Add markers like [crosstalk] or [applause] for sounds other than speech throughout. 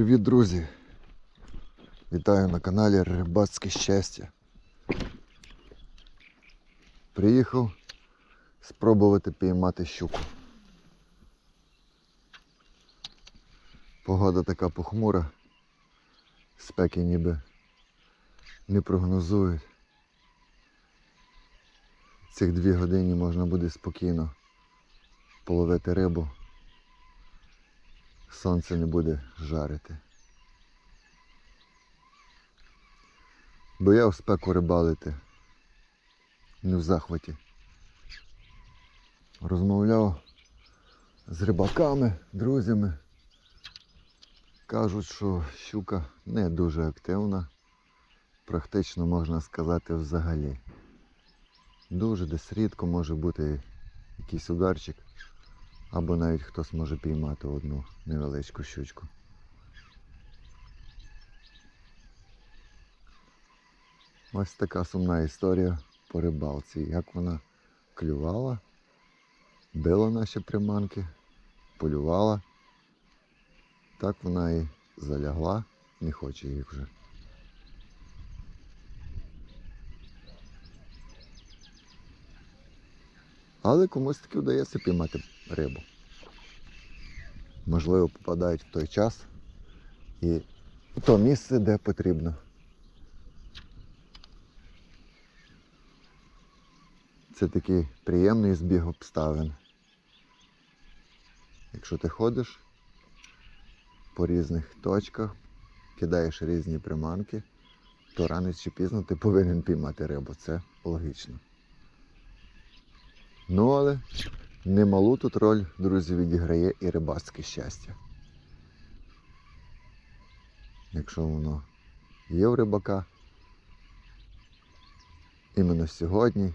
Привіт, друзі! Вітаю на каналі Рибацьке щастя. Приїхав спробувати піймати щуку. Погода така похмура, спеки ніби не прогнозують. Цих дві години можна буде спокійно половити рибу. Сонце не буде жарити. Бо я в спеку рибалити. Не в захваті. Розмовляв з рибаками, друзями. Кажуть, що щука не дуже активна. Практично можна сказати взагалі. Дуже десь рідко може бути якийсь ударчик. Або навіть хтось може піймати одну невеличку щучку. Ось така сумна історія по рибалці. Як вона клювала, била наші приманки, полювала. Так вона і залягла, не хоче їх вже. Але комусь таки вдається піймати рибу. Можливо, попадають в той час і в то місце, де потрібно. Це такий приємний збіг обставин. Якщо ти ходиш по різних точках, кидаєш різні приманки, то рано чи пізно ти повинен піймати рибу. Це логічно. Ну але немалу тут роль, друзі, відіграє і рибацьке щастя. Якщо воно є в рибака, іменно сьогодні,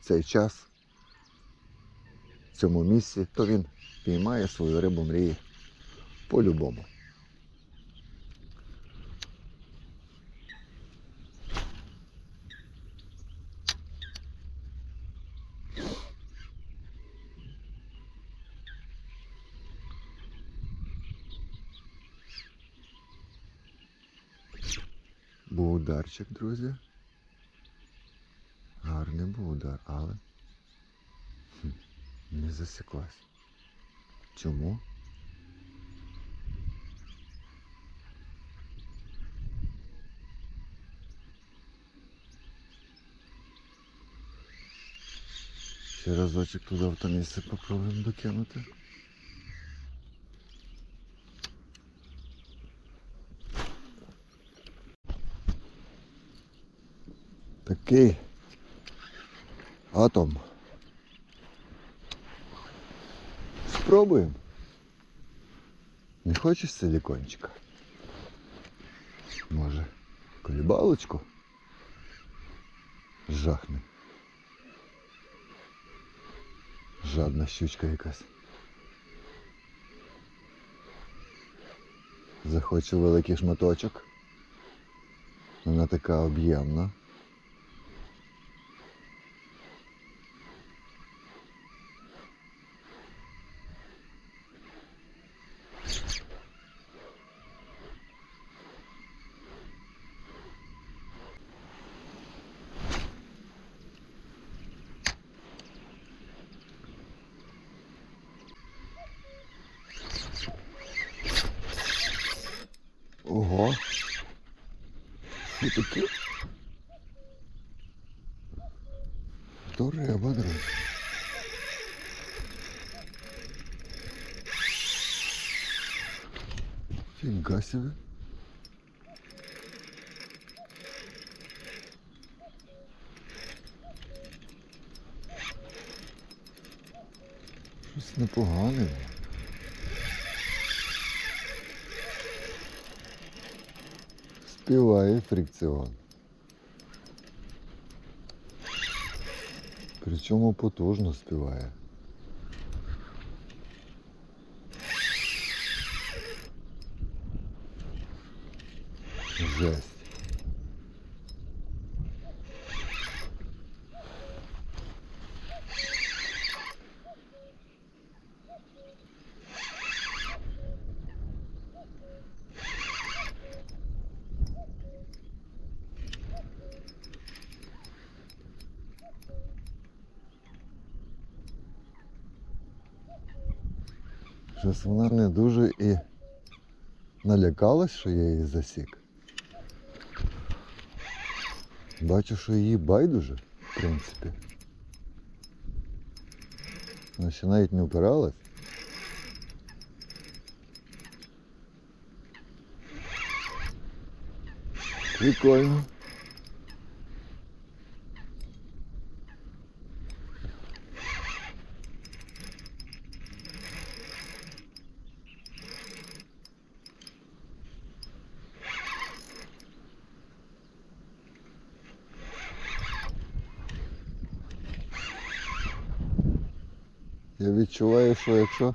цей час, в цьому місці, то він піймає свою рибу мрії по-любому. Був ударчик, друзі. Гарний був удар, але не засіклась. Чому? Ще разочок туди в то місце попробуємо докинути. Такий атом. Спробуємо. Не хочеш силікончика? Може, колібалочку? Жахне. Жадна щучка якась. Захочу великий шматочок. Вона така об'ємна. Ого. Що таке? То риба, друзі. Себе. Щось непогане. Співає фрикціон. Причому потужно співає. Жесть. Налякалась, що я її засік. Бачу, що її байдуже, в принципі. Вона ще навіть не упиралась. Прикольно. Я відчуваю, що якщо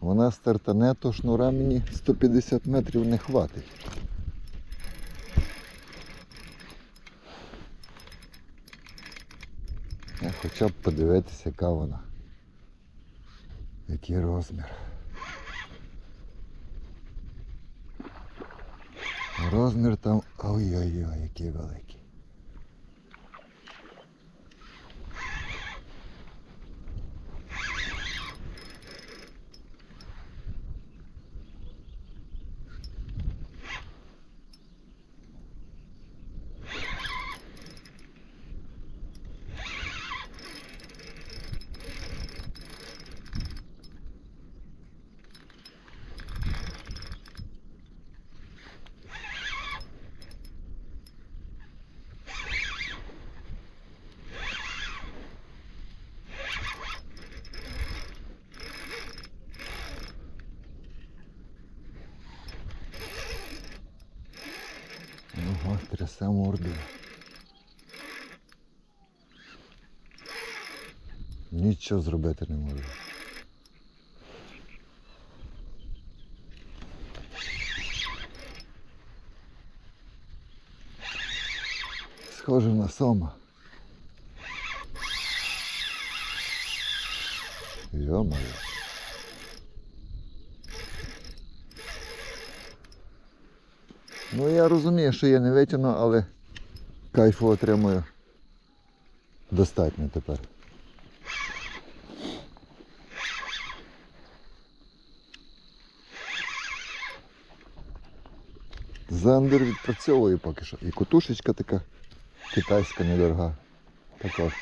вона стартане, то шнура мені 150 метрів не хватить. Хоча б подивитися, яка вона. Який розмір. Розмір там ой-ой-ой, який великий. Трясе мордою. Нічого зробити не можу. Схоже на сома. Йо-моє. Ну я розумію, що я не витягну, але кайфу отримую достатньо тепер. Зандер відпрацьовує поки що. І котушечка така китайська недорога. Також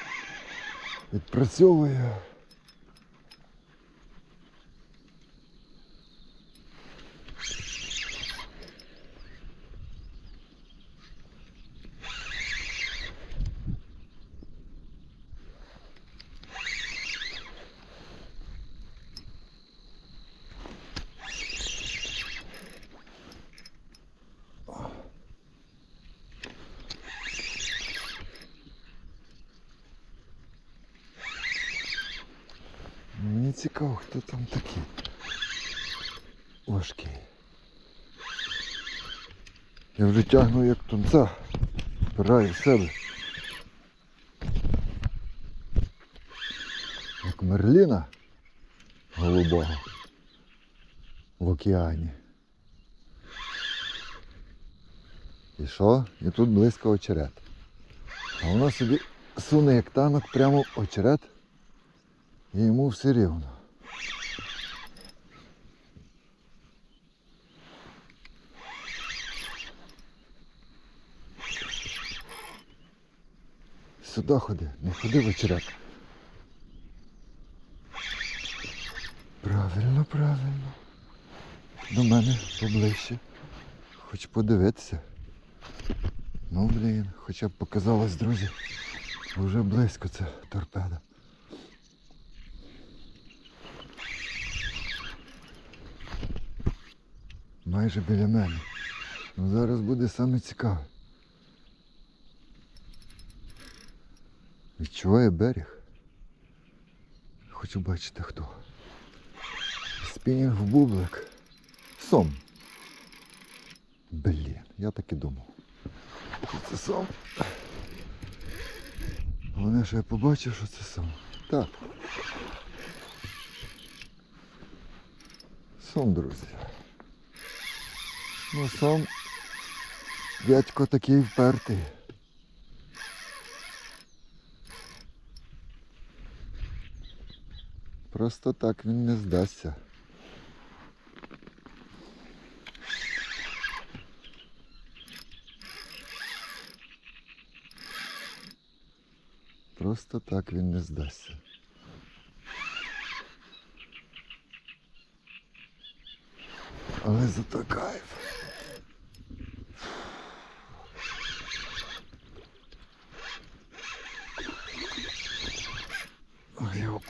відпрацьовує. Мені цікаво, хто там такий важкий. Я вже тягну як тунця, впираю в себе. Як мерліна голубого в океані. І що? І тут близько очерет. А воно собі суне як танок прямо в очерет. І йому все рівно. Сюди ходи, не ходи в очерет. Правильно, правильно. До мене поближче. Хоч подивитися. Ну блін, хоча б показалось, друзі. Вже близько це торпеда. Майже біля мене. Ну зараз буде саме цікаве. Відчуває берег. Хочу бачити хто. Спінінг в бублик. Сом. Блін, я так і думав. Це сом. Головне, що я побачив, що це сом. Так. Сом, друзі. Ну сам дядько такий впертий. Просто так він не здасться. Просто так він не здасться. Але зато кайф.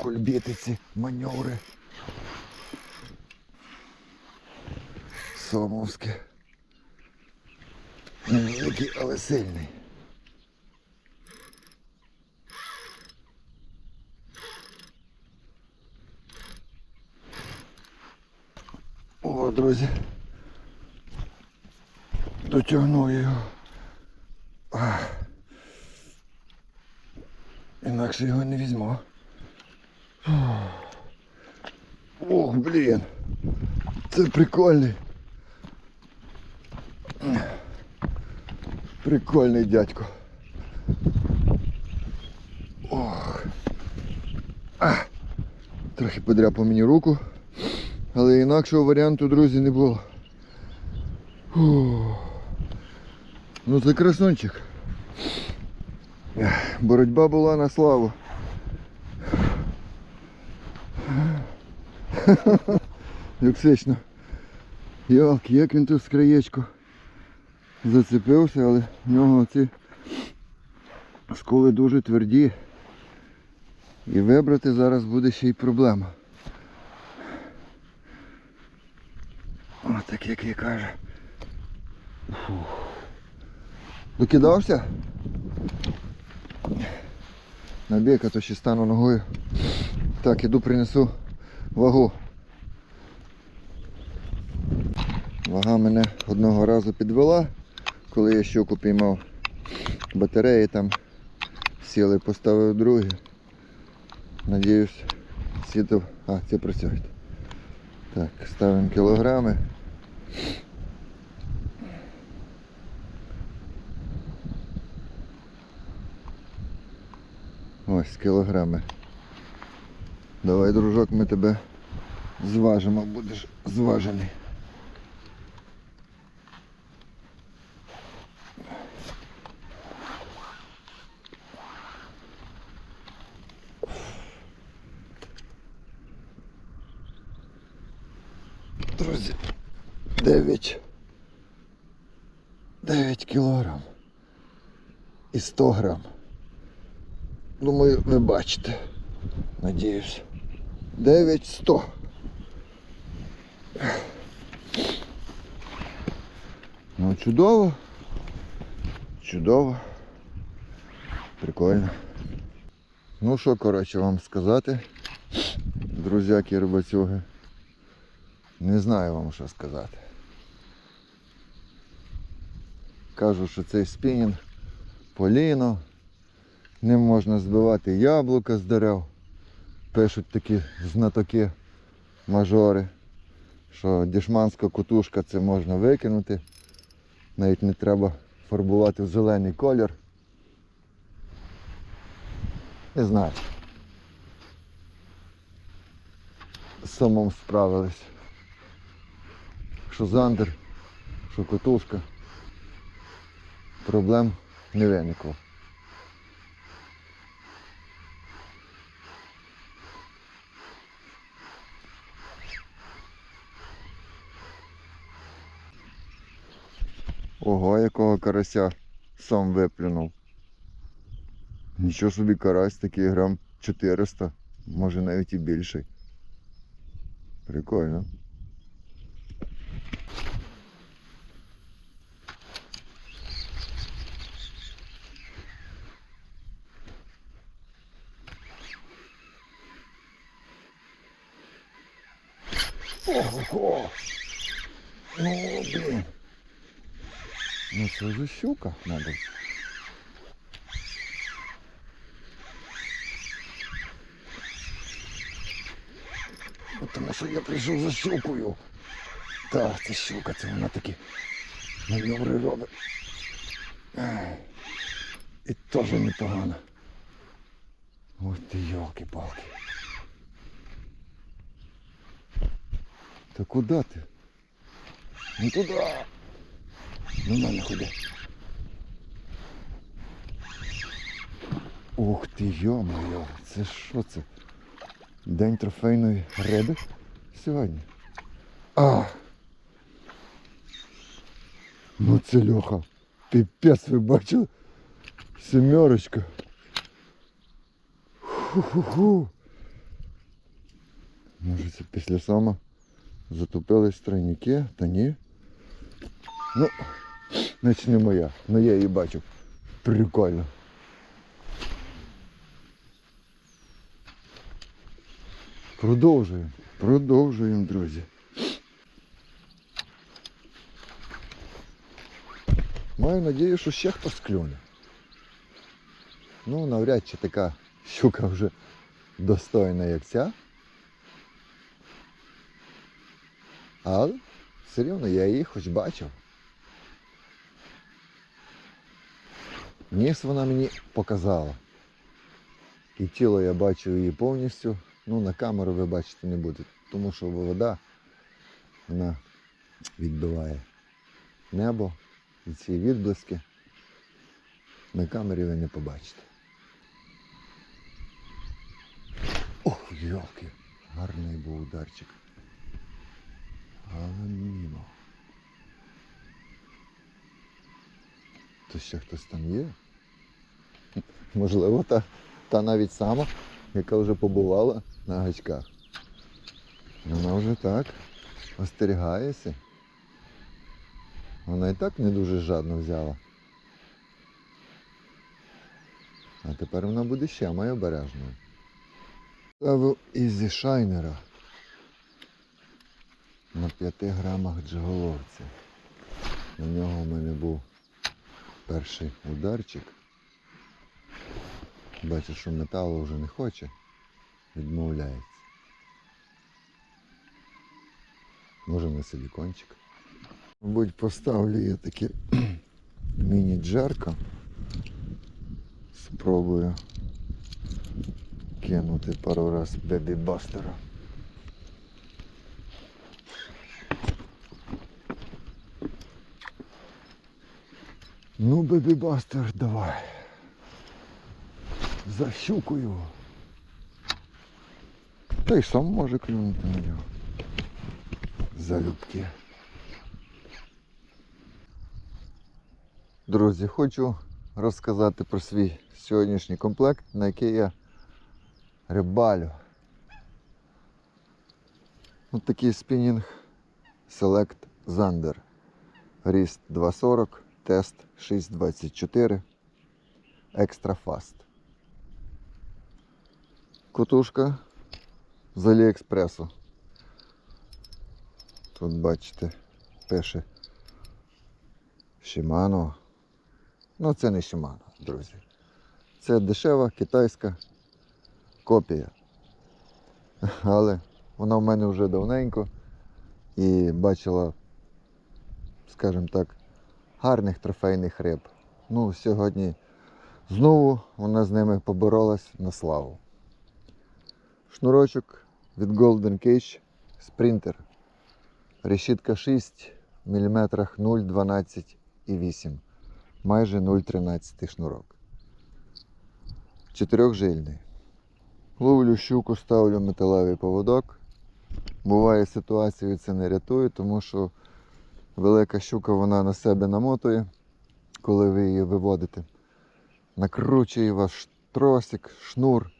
Ой, кульбіти ці маневри. Сомовське. Невеликий, але сильний. О, друзі. Дотягнув я його. Інакше його не візьму. Ох, блін. Це прикольний. Прикольний дядько. Ох. А. Трохи подряпав мені руку. Але інакшого варіанту, друзі, не було. Фух. Ну це красунчик. Боротьба була на славу. [laughs] Як сично. Ялки, як він тут з краєчку зацепився, але в нього ці сколи дуже тверді. І вибрати зараз буде ще й проблема. О, так як я кажу. Докидався? Набіг, а то ще стану ногою. Так, іду принесу вагу. Вага мене одного разу підвела, коли я щуку піймав. Батареї там сіли, поставив другі. Надіюсь, сітов... А, ці працюють. Так, ставимо кілограми. Ось кілограми. Давай, дружок, ми тебе зважимо, будеш зважений. Друзі, 9. 9 кілограм. І 100 грам. Думаю, ви бачите. Надіюсь. 9100. Ну, чудово. Чудово. Прикольно. Ну що, коротше, вам сказати, друзяки рибацюги. Не знаю вам що сказати. Кажу, що цей спінінг поліно. Ним можна збивати яблука з дерев. Пишуть такі знатоки, мажори, що дішманська кутушка це можна викинути. Навіть не треба фарбувати в зелений колір. Не знаю. Самом справились. Що зандер, що котушка. Проблем не виникло. Ого, якого карася сам виплюнув. Нічого собі карась такий грам 400, може навіть і більший. Прикольно. Ого! Ну, блін. Ну це вже щука, мабуть. Ну, Тому що я прийшов за щукою. Так, це щука, це вона такі маневри робить. І теж непогано. Ось ти йолки-палки. Та куди ти? Не туди. До мене ходи. Ух ти, йо-моє, це що це? День трофейної риби сьогодні. А! Ну це Льоха. Піпець, ви бачили? Сімерочка. Ху-ху-ху. Може це після сама затопились тройники, та ні. Ну, значить не моя, но я її бачу. Прикольно. Продовжуємо, продовжуємо, друзі. Маю надію, що ще хтось клюне. Ну, навряд чи така щука вже достойна, як ця. Але все рівно я її хоч бачив. Ніс вона мені показала. І тіло я бачу її повністю. Ну, на камеру ви бачити не будете, тому що вода вона відбиває небо і ці відблиски. На камері ви не побачите. Ох, йолки, гарний був ударчик. Але мімо. То ще хтось там є? Можливо, та, та навіть сама, яка вже побувала на гачках. Вона вже так остерігається. Вона і так не дуже жадно взяла. А тепер вона буде ще має обережною. Ставив ізі шайнера на 5 грамах джиголовця. На нього в мене був перший ударчик. Бачу, що металу вже не хоче, відмовляється. Може на силікончик. Мабуть, поставлю я таке [clears throat] міні-джерка. Спробую кинути пару раз бебі-бастера. Ну, бебі-бастер, давай. Защукую. Та й сам може клюнути на нього. Залюбки. Друзі, хочу розказати про свій сьогоднішній комплект, на який я рибалю. Ось такий спінінг Select Zander. Ріст 240, тест 624, Extra Fast. Котушка з Аліекспресу. Тут бачите, пише Shimano. Ну це не Shimano, друзі. Це дешева китайська копія. Але вона в мене вже давненько і бачила, скажімо так, гарних трофейних риб. Ну, сьогодні знову вона з ними поборолась на славу. Шнурочок від Golden Cage Sprinter. Решітка 6 мм 0,12 і 8. Майже 0,13 шнурок. Чотирьохжильний. Ловлю щуку, ставлю металевий поводок. Буває ситуації, це не рятує, тому що велика щука вона на себе намотує, коли ви її виводите. Накручує ваш тросик, шнур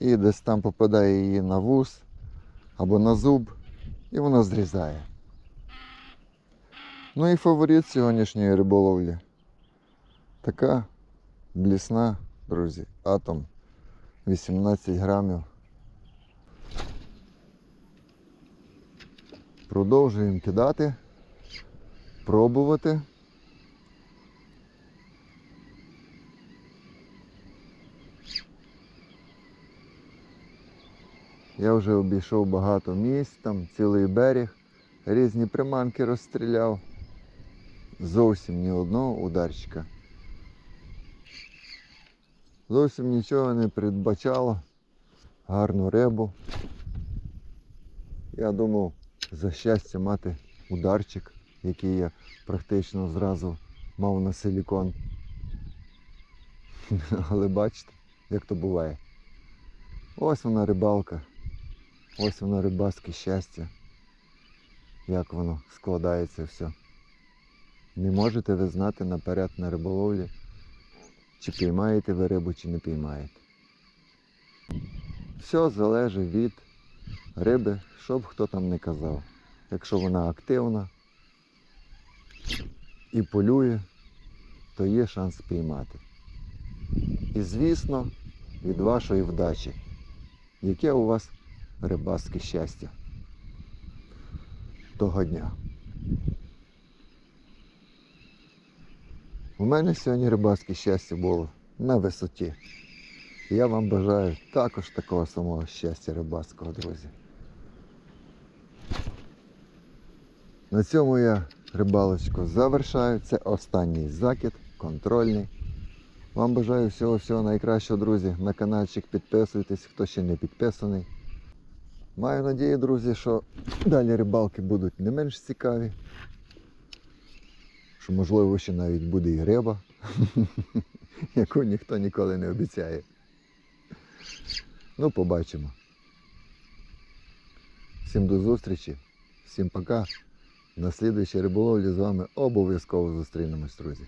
і десь там попадає її на вус або на зуб, і вона зрізає. Ну і фаворит сьогоднішньої риболовлі. Така блісна, друзі, атом 18 грамів. Продовжуємо кидати, пробувати. Я вже обійшов багато місць, там цілий берег, різні приманки розстріляв. Зовсім ні одного ударчика. Зовсім нічого не передбачало. Гарну рибу. Я думав за щастя мати ударчик, який я практично зразу мав на силікон. [laughs] Але бачите, як то буває. Ось вона рибалка, ось воно рибацьке щастя. Як воно складається все. Не можете ви знати наперед на риболовлі, чи піймаєте ви рибу, чи не піймаєте. Все залежить від риби, що б хто там не казав. Якщо вона активна і полює, то є шанс піймати. І звісно, від вашої вдачі, яке у вас рибацьке щастя того дня. У мене сьогодні рибацьке щастя було на висоті. Я вам бажаю також такого самого щастя рибацького, друзі. На цьому я рибалочку завершаю. Це останній закид, контрольний. Вам бажаю всього-всього найкращого, друзі. На каналчик підписуйтесь, хто ще не підписаний. Маю надію, друзі, що далі рибалки будуть не менш цікаві. Що можливо ще навіть буде і риба, [laughs] яку ніхто ніколи не обіцяє. Ну, побачимо. Всім до зустрічі, всім пока. На слідуючій риболовлі з вами обов'язково зустрінемось, друзі.